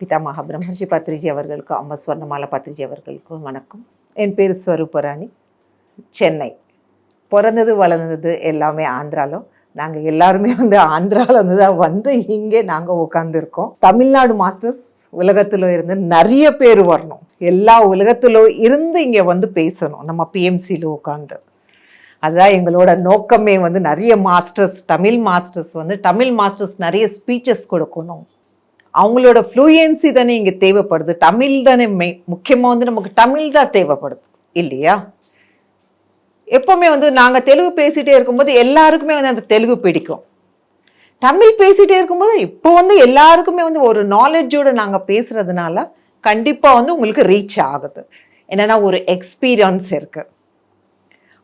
பிதாமகா பிரம்மர்ஷி பத்ரிஜி அவர்களுக்கும் அம்மா ஸ்வர்ணமாலா பத்ரிஜி அவர்களுக்கும் வணக்கம். என் பேர் ஸ்வரூபராணி. சென்னை. பிறந்தது வளர்ந்தது எல்லாமே ஆந்திராలో நாங்கள் எல்லாருமே வந்து ஆந்திராவில் வந்து தான் வந்து இங்கே நாங்கள் உட்காந்துருக்கோம் தமிழ்நாடு மாஸ்டர்ஸ் உலகத்தில் இருந்து நிறைய பேர் வரணும். எல்லா உலகத்திலும் இருந்து இங்கே வந்து பேசணும். நம்ம பிஎம்சியில் உட்காந்து அதுதான் எங்களோட நோக்கமே வந்து நிறைய மாஸ்டர்ஸ் தமிழ் மாஸ்டர்ஸ் வந்து தமிழ் மாஸ்டர்ஸ் நிறைய ஸ்பீச்சஸ் கொடுக்கணும். அவங்களோட ஃப்ளூயன்சி தானே இங்கே தேவைப்படுது. தமிழ் தானே மெய் முக்கியமாக வந்து நமக்கு தமிழ் தான் தேவைப்படுது. இல்லையா? எப்போவுமே வந்து நாங்கள் தெலுங்கு பேசிகிட்டே இருக்கும்போது எல்லாருக்குமே வந்து அந்த தெலுங்கு பிடிக்கும். தமிழ் பேசிகிட்டே இருக்கும்போது இப்போ வந்து எல்லாருக்குமே வந்து ஒரு நாலேஜோடு நாங்கள் பேசுகிறதுனால கண்டிப்பாக வந்து உங்களுக்கு ரீச் ஆகுது. என்னென்னா ஒரு எக்ஸ்பீரியன்ஸ் இருக்குது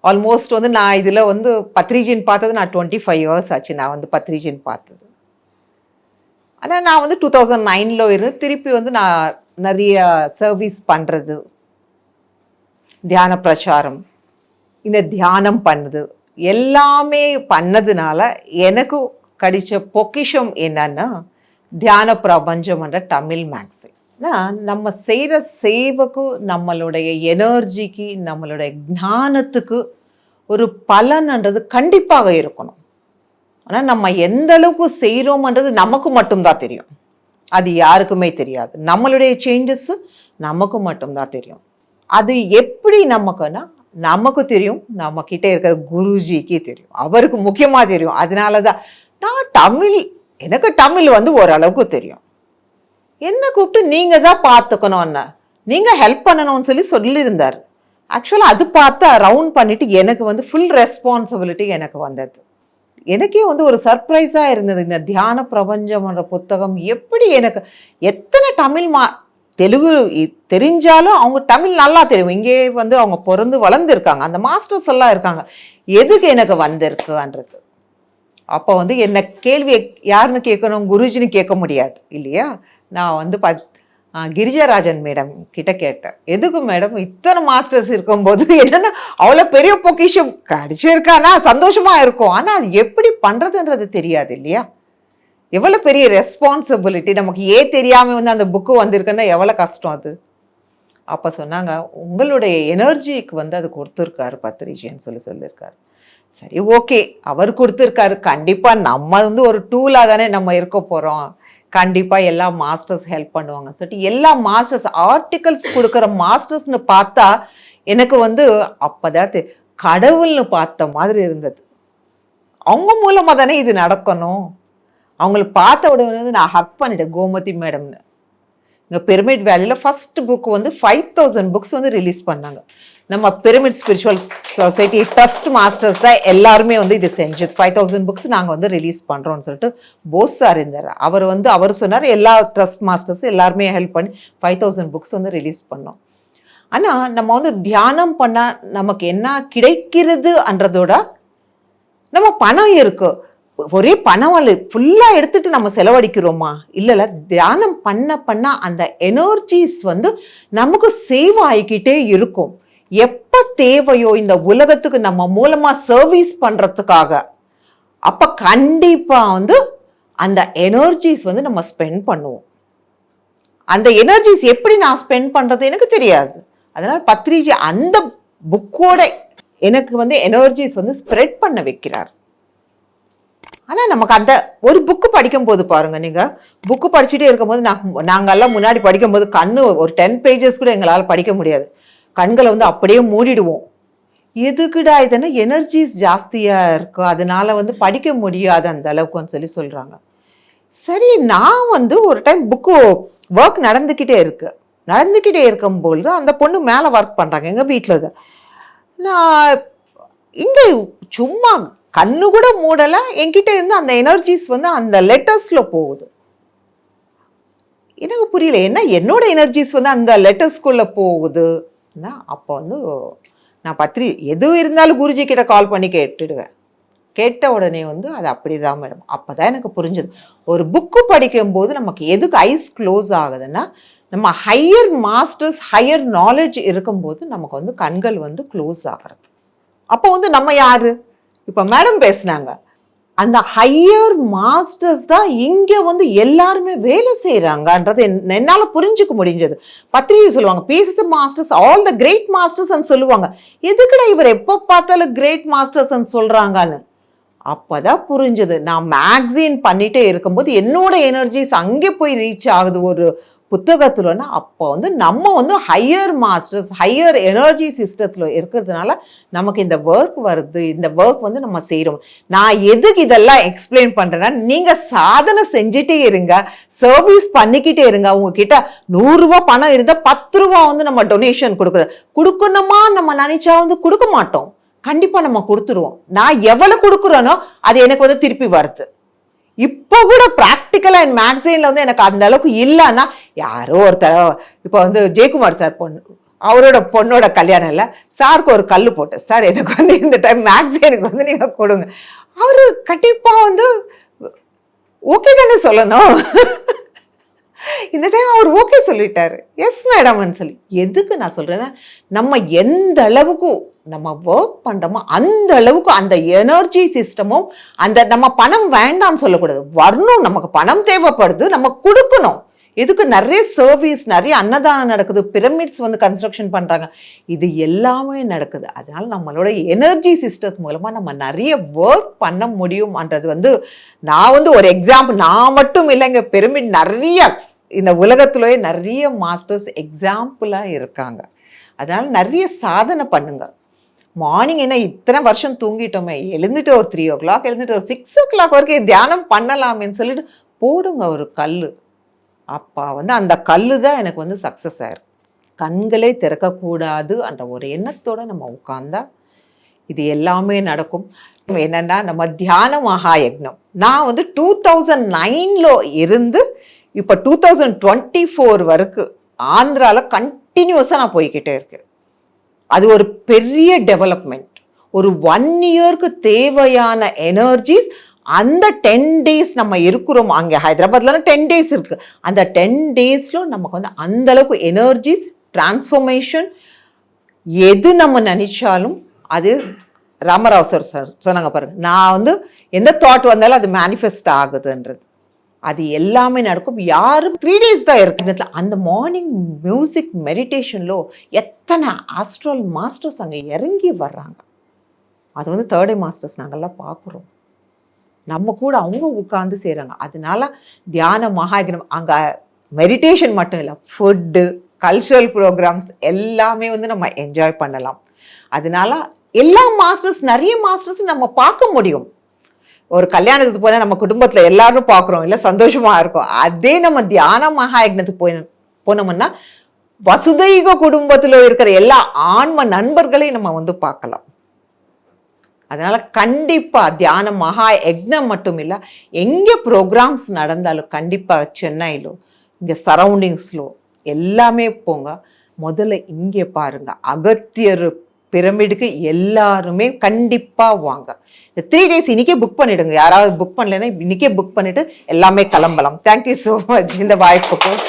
ஆல்மோஸ்ட் வந்து நான் இதில் வந்து பத்ரிஜின் பார்த்தது நான் டுவெண்ட்டி ஃபைவ் இயர்ஸ் ஆச்சு. நான் வந்து பத்ரிஜின் பார்த்தது. ஆனால் நான் வந்து டூ தௌசண்ட் நைனில் இருந்து திருப்பி வந்து நான் நிறைய சர்வீஸ் பண்ணுறது தியான பிரச்சாரம் இந்த தியானம் பண்ணுது. எல்லாமே பண்ணதுனால எனக்கு கடித்த பொக்கிஷம் என்னன்னா தியான பிரபஞ்சம்ன்ற தமிழ் மேக்ஸின் நம்ம செய்கிற சேவைக்கு நம்மளுடைய எனர்ஜிக்கு நம்மளுடைய ஞானத்துக்கு ஒரு பலன்ன்றது கண்டிப்பாக இருக்கணும். ஆனால் நம்ம எந்த அளவுக்கு செய்கிறோம்ன்றது நமக்கு மட்டும்தான் தெரியும். அது யாருக்குமே தெரியாது. நம்மளுடைய சேஞ்சஸ்ஸு நமக்கு மட்டும்தான் தெரியும். அது எப்படி நமக்குன்னா நமக்கு தெரியும் நம்மக்கிட்ட இருக்கிற குருஜிக்கு தெரியும். அவருக்கு முக்கியமாக தெரியும். அதனால தான் நான் தமிழ் எனக்கு தமிழ் வந்து ஓரளவுக்கு தெரியும். என்ன கூப்பிட்டு நீங்கள் தான் பார்த்துக்கணும்னு நீங்கள் ஹெல்ப் பண்ணணும்னு சொல்லி சொல்லியிருந்தார். ஆக்சுவலாக அது பார்த்தா ரவுண்ட் பண்ணிட்டு எனக்கு வந்து ஃபுல் ரெஸ்பான்சிபிலிட்டி எனக்கு வந்தது. எனக்கே வந்து ஒரு சர்ப்ரைஸாக இருந்தது. இந்த தியான பிரபஞ்சம்ன்ற புத்தகம் எப்படி எனக்கு எத்தனை தமிழ் மா தெலுங்கு தெரிஞ்சாலும் அவங்க தமிழ் நல்லா தெரியும். இங்கே வந்து அவங்க பிறந்து வளர்ந்துருக்காங்க. அந்த மாஸ்டர்ஸ் எல்லாம் இருக்காங்க. எதுக்கு எனக்கு வந்திருக்குன்றது. அப்போ வந்து என்ன கேள்வி யாருன்னு கேட்கணும்? குருஜின்னு கேட்க முடியாது. இல்லையா? நான் வந்து பத் கிரிஜராஜன் மேடம் கிட்ட கேட்டேன். எதுக்கு மேடம்? இத்தனை மாஸ்டர்ஸ் இருக்கும்போது என்னன்னா அவ்வளோ பெரிய பொக்கிஷம் கிடைச்சிருக்கானா? சந்தோஷமாக இருக்கும். ஆனால் அது எப்படி பண்ணுறதுன்றது தெரியாது இல்லையா? எவ்வளோ பெரிய ரெஸ்பான்சிபிலிட்டி நமக்கு ஏன் தெரியாமல் வந்து அந்த புக்கு வந்திருக்குன்னா எவ்வளோ கஷ்டம் அது? அப்போ சொன்னாங்க உங்களுடைய எனர்ஜிக்கு வந்து அது கொடுத்துருக்காரு பத்ரிஜின்னு சொல்லி சொல்லியிருக்காரு சரி ஓகே அவர் கொடுத்துருக்காரு. கண்டிப்பாக நம்ம வந்து ஒரு டூலாக தானே நம்ம இருக்க போகிறோம் கண்டிப்பாக எல்லா மாஸ்டர்ஸ் ஹெல்ப் பண்ணுவாங்க. சொல்லிட்டு எல்லா மாஸ்டர்ஸ் ஆர்டிகல்ஸ் கொடுக்குற மாஸ்டர்ஸ்னு பார்த்தா எனக்கு வந்து அப்போதான் கடவுள்னு பார்த்த மாதிரி இருந்தது. அவங்க மூலமாக தானே இது நடக்கணும். அவங்கள பார்த்த உடனே வந்து நான் ஹக் பண்ணிட்டேன் கோமதி மேடம்னு இங்கே பிரமிட் வேலையில் ஃபர்ஸ்ட் புக் வந்து ஃபைவ் தௌசண்ட் புக்ஸ் வந்து ரிலீஸ் பண்ணாங்க. நம்ம pyramid spiritual society trust masters தான் எல்லாருமே வந்து இது செஞ்சு ஃபைவ் தௌசண்ட் புக்ஸ் நாங்கள் வந்து ரிலீஸ் பண்ணுறோம்னு சொல்லிட்டு போஸ் சார் இருந்தார். அவர் வந்து அவர் சொன்னார் எல்லா ட்ரஸ்ட் மாஸ்டர்ஸும் எல்லாருமே ஹெல்ப் பண்ணி ஃபைவ் தௌசண்ட் புக்ஸ் வந்து ரிலீஸ் பண்ணோம். ஆனால் நம்ம வந்து தியானம் பண்ணால் நமக்கு என்ன கிடைக்கிறதுன்றதோட நம்ம பணம் இருக்குது ஒரே பணம் அல்ல ஃபுல்லாக எடுத்துட்டு நம்ம செலவழிக்கிறோமா? இல்லைல்ல தியானம் பண்ண பண்ண அந்த எனர்ஜிஸ் வந்து நமக்கு சேவ் ஆகிக்கிட்டே இருக்கும். எப்போ தேவையோ இந்த உலகத்துக்கு நம்ம மூலமாக சர்வீஸ் பண்ணுறதுக்காக அப்போ கண்டிப்பாக வந்து அந்த எனர்ஜிஸ் வந்து நம்ம ஸ்பெண்ட் பண்ணுவோம். அந்த எனர்ஜிஸ் எப்படி நான் ஸ்பெண்ட் பண்ணுறது எனக்கு தெரியாது. அதனால பத்ரிஜி அந்த புக்கோட எனக்கு வந்து எனர்ஜிஸ் வந்து ஸ்ப்ரெட் பண்ண வைக்கிறார். ஆனால் நமக்கு அந்த ஒரு புக்கு படிக்கும்போது பாருங்க நீங்கள் புக்கு படிச்சுட்டே இருக்கும்போது நான் நாங்கெல்லாம் முன்னாடி படிக்கும்போது கண்ணு ஒரு டென் பேஜஸ் கூட எங்களால் படிக்க முடியாது. கண்களை வந்து அப்படியே மூடிடுவோம். எதுக்குடா இதுன்னு எனர்ஜிஸ் ஜாஸ்தியாக இருக்கும் அதனால வந்து படிக்க முடியாது அந்த அளவுக்குன்னு சொல்லி சொல்கிறாங்க சரி நான் வந்து ஒரு டைம் புக்கு ஒர்க் நடந்துக்கிட்டே இருக்கு. நடந்துக்கிட்டே இருக்கும்பொழுது அந்த பொண்ணு மேலே ஒர்க் பண்ணுறாங்க எங்கள் வீட்டில் தான் நான் இங்கே சும்மா கண்ணு கூட மூடலை. என்கிட்ட இருந்து அந்த எனர்ஜிஸ் வந்து அந்த லெட்டர்ஸில் போகுது. எனக்கு புரியல என்ன என்னோட எனர்ஜிஸ் வந்து அந்த லெட்டர்ஸ்குள்ளே போகுது? அப்போ வந்து நான் பத்திரி எது இருந்தாலும் குருஜி கிட்ட கால் பண்ணி கேட்டுடுவேன். கேட்ட உடனே வந்து அது அப்படிதான் மேடம் அப்போ தான் எனக்கு புரிஞ்சுது. ஒரு புக்கு படிக்கும்போது நமக்கு எதுக்கு ஐஸ் க்ளோஸ் ஆகுதுன்னா நம்ம ஹையர் மாஸ்டர்ஸ் ஹையர் நாலேஜ் இருக்கும்போது நமக்கு வந்து கண்கள் வந்து க்ளோஸ் ஆகிறது. அப்போ வந்து நம்ம யார்? இப்போ மேடம் பேசுனாங்க. அந்த ஹையர் மாஸ்டர்ஸ் தான் இங்கே வந்து எல்லாருமே வேலை செய்கிறாங்கன்றது என்- புரிஞ்சுக்க முடிஞ்சது. பத்திரிகை சொல்லுவாங்க pieces masters all the great masters சொல்லுவாங்க. எதுக்குடா இவர் எப்போ பார்த்தாலும் கிரேட் மாஸ்டர்ஸ் அப்போ தான் புரிஞ்சது. நான் மேக்சின் பண்ணிகிட்டே இருக்கும்போது என்னோட எனர்ஜிஸ் அங்கே போய் ரீச் ஆகுது. ஒரு புத்தகத்துலன்னா அப்போ வந்து நம்ம வந்து ஹையர் மாஸ்டர்ஸ் ஹையர் எனர்ஜி சிஸ்டத்தில் இருக்கிறதுனால நமக்கு இந்த ஒர்க் வருது இந்த ஒர்க் வந்து நம்ம செய்கிறோம் நான் எதுக்கு இதெல்லாம் எக்ஸ்பிளைன் பண்ணுறேன்னா நீங்கள் சாதனை செஞ்சுட்டே இருங்க சர்வீஸ் பண்ணிக்கிட்டே இருங்க. உங்ககிட்ட நூறுரூவா பணம் இருந்தால் பத்து ரூபா வந்து நம்ம டொனேஷன் கொடுக்குறது. கொடுக்கணுமா நம்ம நினைச்சா வந்து கொடுக்க மாட்டோம். கண்டிப்பாக நம்ம கொடுத்துருவோம். நான் எவ்வளோ கொடுக்குறேனோ அது எனக்கு வந்து திருப்பி வருது. இப்போ கூட ப்ராக்டிஸ் ப்ராக்டிக்கலாக என் மேக்சினில் வந்து எனக்கு அந்த அளவுக்கு இல்லைன்னா யாரோ ஒருத்தர் இப்போ வந்து ஜெயக்குமார் சார் பொண்ணு அவரோட பொண்ணோட கல்யாணம் இல்லை. சாருக்கு ஒரு கல் போட்டேன் சார் எனக்கு வந்து இந்த டைம் மேக்சினுக்கு வந்து நீங்கள் கொடுங்க. அவரு கண்டிப்பா வந்து ஓகே தானே சொல்லணும். இந்த டைம் அவர் ஓகே சொல்லிட்டாரு. எஸ் மேடம்னு சொல்லி. எதுக்கு நான் சொல்றேன்னா நம்ம எந்த அளவுக்கு நம்ம ஒர்க் பண்ணுறோமோ அந்த அளவுக்கு அந்த எனர்ஜி சிஸ்டமும் அந்த நம்ம பணம் வேண்டாம்னு சொல்லக்கூடாது. வரணும் நமக்கு பணம் தேவைப்படுது நம்ம கொடுக்கணும். இதுக்கு நிறைய சர்வீஸ் நிறைய அன்னதானம் நடக்குது. பிரமிட்ஸ் வந்து கன்ஸ்ட்ரக்ஷன் பண்ணுறாங்க இது எல்லாமே நடக்குது. அதனால் நம்மளோட எனர்ஜி சிஸ்டம் மூலமாக நம்ம நிறைய ஒர்க் பண்ண முடியும்ன்றது வந்து நான் வந்து ஒரு எக்ஸாம்பிள் நான் மட்டும் இல்லைங்க. பிரமிட் நிறைய இந்த உலகத்திலேயே நிறைய மாஸ்டர்ஸ் எக்ஸாம்பிளாக இருக்காங்க. அதனால் நிறைய சாதனை பண்ணுங்க. மார்னிங் என்ன இத்தனை வருஷம் தூங்கிட்டோமே எழுந்துட்டு ஒரு த்ரீ ஓ கிளாக் எழுந்துட்டு ஒரு சிக்ஸ் ஓ கிளாக் வரைக்கும் தியானம் பண்ணலாமேன்னு சொல்லிட்டு போடுங்க ஒரு கல் அப்பா வந்து அந்த கல் தான் எனக்கு வந்து சக்ஸஸ் ஆயிருக்கு கண்களே திறக்கக்கூடாது என்ற ஒரு எண்ணத்தோடு நம்ம உட்காந்தா இது எல்லாமே நடக்கும். என்னென்னா நம்ம தியான மகா யக்னம். நான் வந்து டூ தௌசண்ட் நைனில் இருந்து இப்போ டூ தௌசண்ட் டுவெண்ட்டி ஃபோர் வரைக்கும் ஆந்திராவில் கண்டினியூஸாக நான் போய்கிட்டே இருக்கேன். அது ஒரு பெரிய டெவலப்மெண்ட் ஒரு ஒன் இயர்க்கு தேவையான எனர்ஜிஸ் அந்த டென் டேஸ் நம்ம இருக்கிறோம். அங்கே ஹைதராபாத்லாம் டென் டேஸ் இருக்குது அந்த டென் டேஸில் நமக்கு வந்து அந்த அளவுக்கு எனர்ஜிஸ் டிரான்ஸ்ஃபர்மேஷன் எது நம்ம நினச்சாலும் அது ராமராவ் சார் சார் சொன்னாங்க பாருங்கள் நான் வந்து எந்த தாட் வந்தாலும் அது மேனிஃபெஸ்ட் ஆகுதுன்றது. அது எல்லாமே நடக்கும். யாரும் த்ரீ டேஸ் தான் இருக்கு அந்த மார்னிங் மியூசிக் மெடிடேஷன்லோ எத்தனை ஆஸ்ட்ரல் மாஸ்டர்ஸ் அங்கே இறங்கி வர்றாங்க. அது வந்து தேர்ட் மாஸ்டர்ஸ் நாங்கள்லாம் பார்க்குறோம். நம்ம கூட அவங்க உட்காந்து செய்கிறாங்க அதனால தியான மகாகிரம் அங்கே மெடிடேஷன் மட்டும் இல்லை ஃபுட்டு கல்ச்சுரல் ப்ரோக்ராம்ஸ் எல்லாமே வந்து நம்ம என்ஜாய் பண்ணலாம். அதனால எல்லா மாஸ்டர்ஸ் நிறைய மாஸ்டர்ஸ் நம்ம பார்க்க முடியும். ஒரு கல்யாணத்துக்கு போனால் நம்ம குடும்பத்தில் எல்லாரும் பார்க்குறோம் இல்லை சந்தோஷமா இருக்கும். அதே நம்ம தியான மகாயக்னத்துக்கு போய் போனோம்னா வசுதைக குடும்பத்தில் இருக்கிற எல்லா ஆன்ம நண்பர்களையும் நம்ம வந்து பார்க்கலாம். அதனால கண்டிப்பா தியான மகா யக்னம் மட்டும் இல்ல எங்க ப்ரோக்ராம்ஸ் நடந்தாலும் கண்டிப்பா சென்னையிலோ இங்க சரௌண்டிங்ஸ்லோ எல்லாமே போங்க. முதல்ல இங்கே பாருங்க அகத்தியர் பிரமிடுக்கு எல்லாருமே கண்டிப்பாக வாங்க. இந்த த்ரீ டேஸ் இன்றைக்கே புக் பண்ணிவிடுங்க யாராவது புக் பண்ணலைன்னா இன்னைக்கே புக் பண்ணிவிட்டு எல்லாமே கிளம்பலாம். தேங்க்யூ ஸோ மச் இந்த வாய்ப்புக்கும்